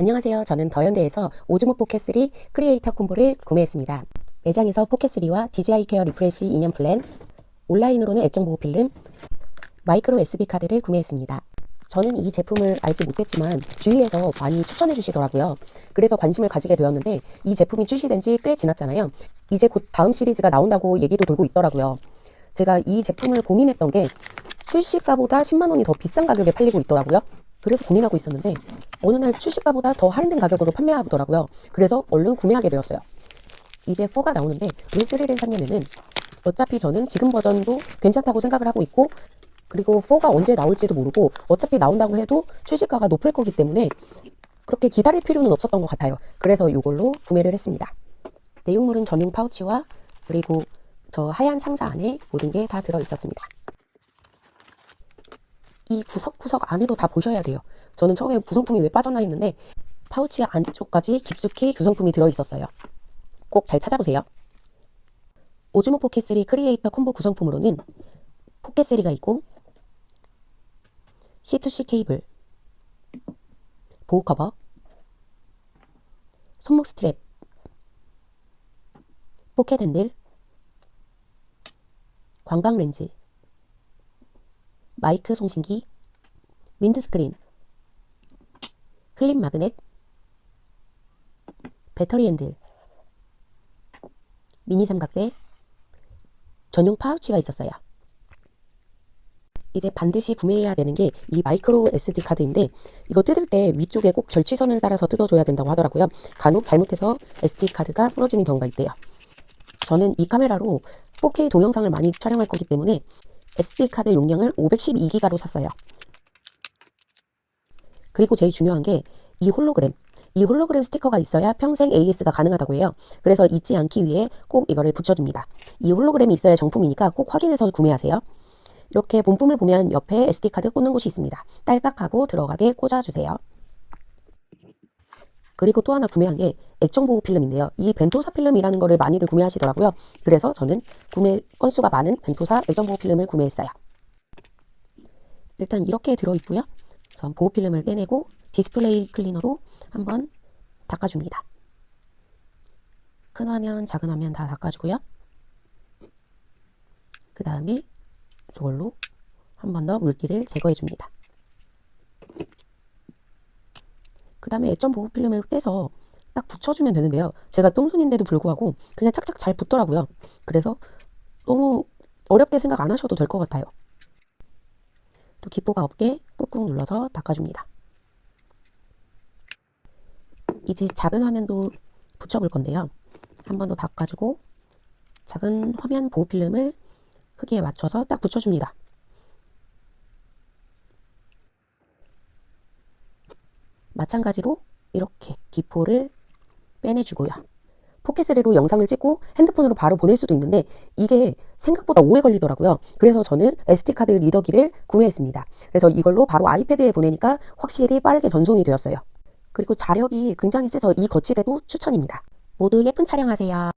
안녕하세요. 저는 더현대에서 오즈모 포켓3 크리에이터 콤보를 구매했습니다. 매장에서 포켓3와 DJI 케어 리프레시 2년 플랜, 온라인으로는 액정 보호 필름, 마이크로 SD 카드를 구매했습니다. 저는 이 제품을 알지 못했지만 주위에서 많이 추천해 주시더라고요. 그래서 관심을 가지게 되었는데 이 제품이 출시된 지 꽤 지났잖아요. 이제 곧 다음 시리즈가 나온다고 얘기도 돌고 있더라고요. 제가 이 제품을 고민했던 게 출시가보다 10만 원이 더 비싼 가격에 팔리고 있더라고요. 그래서 고민하고 있었는데 어느 날 출시가보다 더 할인된 가격으로 판매하더라고요. 그래서 얼른 구매하게 되었어요. 이제 4가 나오는데 왜 3를 샀냐면은 어차피 저는 지금 버전도 괜찮다고 생각을 하고 있고 그리고 4가 언제 나올지도 모르고 어차피 나온다고 해도 출시가가 높을 거기 때문에 그렇게 기다릴 필요는 없었던 것 같아요. 그래서 이걸로 구매를 했습니다. 내용물은 전용 파우치와 그리고 저 하얀 상자 안에 모든 게 다 들어 있었습니다. 이 구석구석 안에도 다 보셔야 돼요. 저는 처음에 구성품이 왜 빠졌나 했는데 파우치 안쪽까지 깊숙이 구성품이 들어 있었어요. 꼭 잘 찾아보세요. 오즈모 포켓 3 크리에이터 콤보 구성품으로는 포켓 3가 있고 C2C 케이블, 보호 커버, 손목 스트랩, 포켓 핸들, 광각 렌즈, 마이크 송신기, 윈드스크린, 클립 마그넷, 배터리 핸들, 미니 삼각대, 전용 파우치가 있었어요. 이제 반드시 구매해야 되는 게 이 마이크로 SD 카드인데 이거 뜯을 때 위쪽에 꼭 절취선을 따라서 뜯어줘야 된다고 하더라고요. 간혹 잘못해서 SD 카드가 부러지는 경우가 있대요. 저는 이 카메라로 4K 동영상을 많이 촬영할 거기 때문에 SD 카드 용량을 512기가로 샀어요. 그리고 제일 중요한 게 이 홀로그램. 이 홀로그램 스티커가 있어야 평생 AS가 가능하다고 해요. 그래서 잊지 않기 위해 꼭 이거를 붙여줍니다. 이 홀로그램이 있어야 정품이니까 꼭 확인해서 구매하세요. 이렇게 본품을 보면 옆에 SD카드 꽂는 곳이 있습니다. 딸깍하고 들어가게 꽂아주세요. 그리고 또 하나 구매한 게 액정 보호 필름인데요. 이 벤토사 필름이라는 거를 많이들 구매하시더라고요. 그래서 저는 구매 건수가 많은 벤토사 액정 보호 필름을 구매했어요. 일단 이렇게 들어있고요. 우선 보호 필름을 떼내고 디스플레이 클리너로 한번 닦아줍니다. 큰 화면, 작은 화면 다 닦아주고요. 그 다음에 저걸로 한 번 더 물기를 제거해 줍니다. 그 다음에 액정 보호 필름을 떼서 딱 붙여주면 되는데요. 제가 똥손인데도 불구하고 그냥 착착 잘 붙더라고요. 그래서 너무 어렵게 생각 안 하셔도 될 것 같아요. 또 기포가 없게 꾹꾹 눌러서 닦아줍니다. 이제 작은 화면도 붙여볼 건데요. 한 번 더 닦아주고 작은 화면 보호 필름을 크기에 맞춰서 딱 붙여줍니다. 마찬가지로 이렇게 기포를 빼내주고요. 포켓3로 영상을 찍고 핸드폰으로 바로 보낼 수도 있는데 이게 생각보다 오래 걸리더라고요. 그래서 저는 SD카드 리더기를 구매했습니다. 그래서 이걸로 바로 아이패드에 보내니까 확실히 빠르게 전송이 되었어요. 그리고 자력이 굉장히 세서 이 거치대도 추천입니다. 모두 예쁜 촬영하세요.